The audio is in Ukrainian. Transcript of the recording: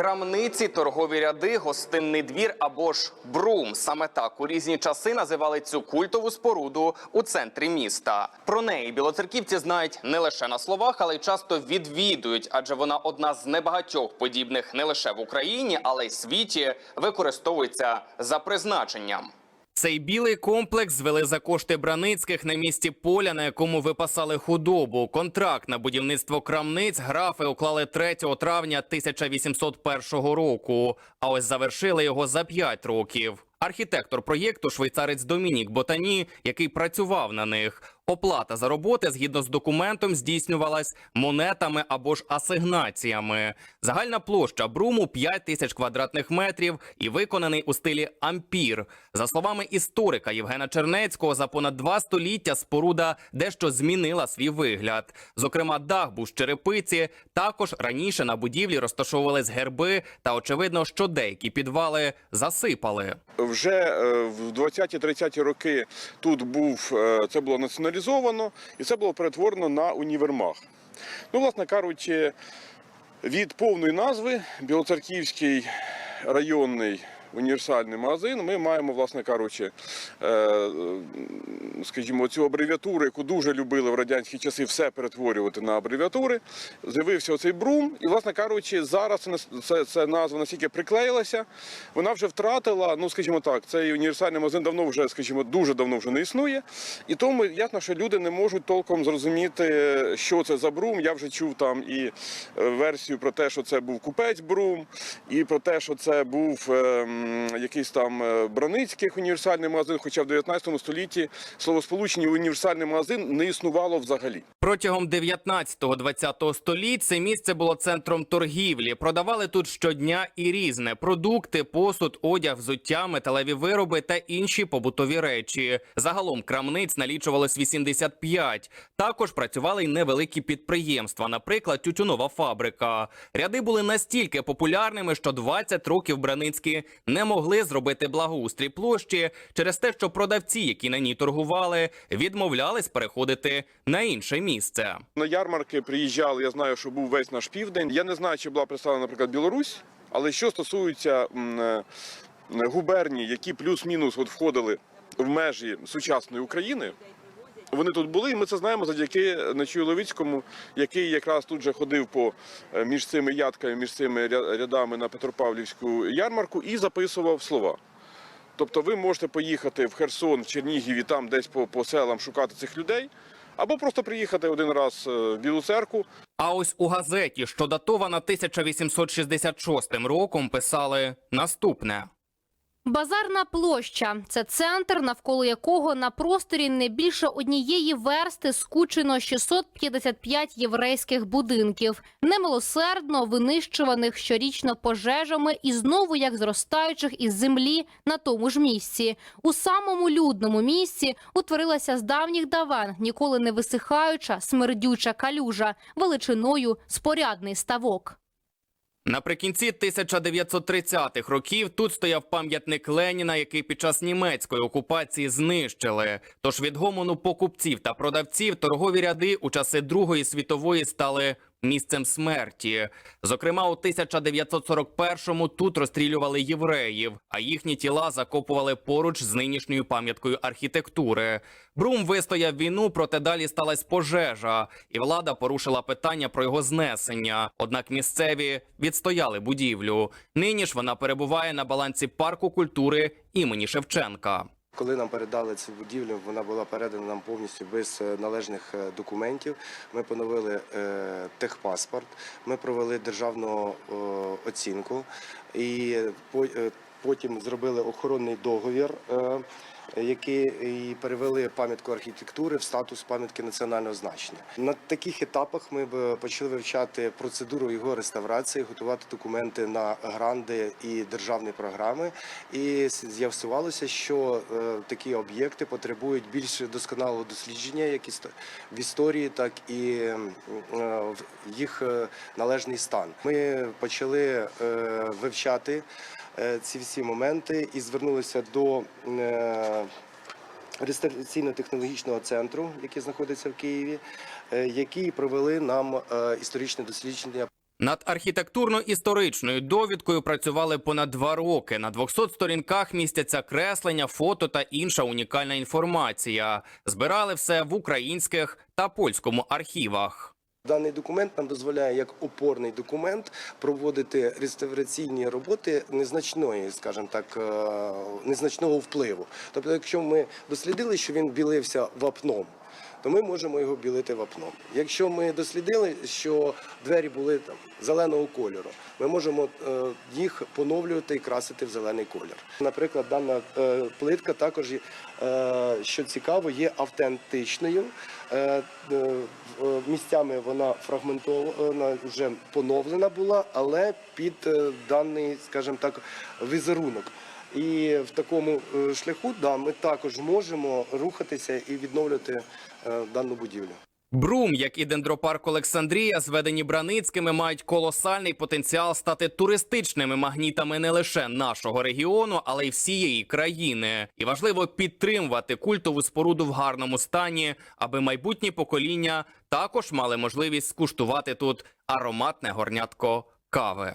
Крамниці, торгові ряди, гостинний двір або ж брум. Саме так у різні часи називали цю культову споруду у центрі міста. Про неї білоцерківці знають не лише на словах, але й часто відвідують, адже вона одна з небагатьох подібних не лише в Україні, але й світі використовується за призначенням. Цей білий комплекс звели за кошти Браницьких на місці поля, на якому випасали худобу. Контракт на будівництво крамниць графи уклали 3 травня 1801 року. А ось завершили його за 5 років. Архітектор проєкту швейцарець Домінік Ботані, який працював на них. Оплата за роботи згідно з документом здійснювалась монетами або ж асигнаціями. Загальна площа бруму 5 тисяч квадратних метрів і виконаний у стилі ампір. За словами історика Євгена Чернецького, за понад два століття споруда дещо змінила свій вигляд. Зокрема, дах був з черепиці. Також раніше на будівлі розташовувались герби, та очевидно, що деякі підвали засипали. Вже е, в 20-30 роки тут був е, це було націоналізовано і це було перетворено на універмаг. Ну, власне кажучи, від повної назви Білоцерківський районний універсальний магазин. Ми маємо, власне кажучи, е, скажімо, цю абревіатуру, яку дуже любили в радянські часи все перетворювати на абревіатури. З'явився оцей брум, і, власне кажучи, зараз це, назва настільки приклеїлася, вона вже втратила, ну скажімо так, цей універсальний магазин давно вже, скажімо, дуже давно вже не існує. І тому ясно, що люди не можуть толком зрозуміти, що це за брум. Я вже чув там і е, версію про те, що це був купець брум, і про те, що це був е, якийсь там е, Браницьких універсальний магазин, хоча в 19 столітті словосполучення універсальний магазин не існувало взагалі. Протягом 19-20 століть це місце було центром торгівлі. Продавали тут щодня і різне продукти, посуд, одяг, взуття, металеві вироби та інші побутові речі. Загалом крамниць налічувалось 85. Також працювали й невеликі підприємства, наприклад, тютюнова фабрика. Ряди були настільки популярними, що 20 років Браницькі не могли зробити благоустрій площі через те, що продавці, які на ній торгували, відмовлялись переходити на інше місце. На ярмарки приїжджали, я знаю, що був весь наш південь. Я не знаю, чи була представлена, наприклад, Білорусь, але що стосується е, губерній, які плюс-мінус от входили в межі сучасної України. Вони тут були, і ми це знаємо завдяки Нечую Левицькому, який якраз тут же ходив по е, між цими ядками, між цими рядами на Петропавлівську ярмарку і записував слова. Тобто ви можете поїхати в Херсон, в Чернігів і там десь по, по селам шукати цих людей, або просто приїхати один раз е, в Білу церкву, А ось у газеті, що датована 1866 роком, писали наступне. Базарна площа це центр, навколо якого на просторі не більше однієї версти скучено 655 єврейських будинків, немилосердно винищуваних щорічно пожежами і знову як зростаючих із землі на тому ж місці. У самому людному місці утворилася з давніх давен ніколи не висихаюча смердюча калюжа величиною спорядний ставок. Наприкінці 1930-х років тут стояв пам'ятник Леніна, який під час німецької окупації знищили. Тож від гомону покупців та продавців торгові ряди у часи Другої світової стали місцем смерті. Зокрема, у 1941-му тут розстрілювали євреїв, а їхні тіла закопували поруч з нинішньою пам'яткою архітектури. Брум вистояв війну, проте далі сталася пожежа, і влада порушила питання про його знесення. Однак місцеві відстояли будівлю. Нині ж вона перебуває на балансі парку культури імені Шевченка. Коли нам передали цю будівлю, вона була передана нам повністю без е, належних е, документів. Ми поновили е, техпаспорт, ми провели державну оцінку і по- потім зробили охоронний договір. е, які і перевели пам'ятку архітектури в статус пам'ятки національного значення. На таких етапах ми б почали вивчати процедуру його реставрації, готувати документи на гранди і державні програми. І з'ясувалося, що е, такі об'єкти потребують більш досконалого дослідження, як в історії, так і е, в їх належний стан. Ми почали вивчати ці всі моменти і звернулися до е, реставраційно-технологічного центру, який знаходиться в Києві, е, які провели нам е, історичне дослідження Над архітектурно-історичною довідкою працювали понад два роки. На 200 сторінках містяться креслення, фото та інша унікальна інформація. Збирали все в українських та польському архівах. Даний документ нам дозволяє як опорний документ проводити реставраційні роботи незначної, скажімо так, е, незначного впливу. Тобто, якщо ми дослідили, що він білився вапном. То ми можемо його білити вапном. Якщо ми дослідили, що двері були там зеленого кольору, ми можемо е, їх поновлювати і красити в зелений колір. Наприклад, дана е, плитка також, е, що цікаво, є автентичною. Місцями вона фрагментована, вже поновлена була, але під даний, скажімо так, візерунок. І в такому е, шляху да, ми також можемо рухатися і відновлювати е, дану будівлю. Брум, як і дендропарк Олександрія, зведені Браницькими, мають колосальний потенціал стати туристичними магнітами не лише нашого регіону, але й всієї країни. І важливо підтримувати культову споруду в гарному стані, аби майбутні покоління також мали можливість скуштувати тут ароматне горнятко кави.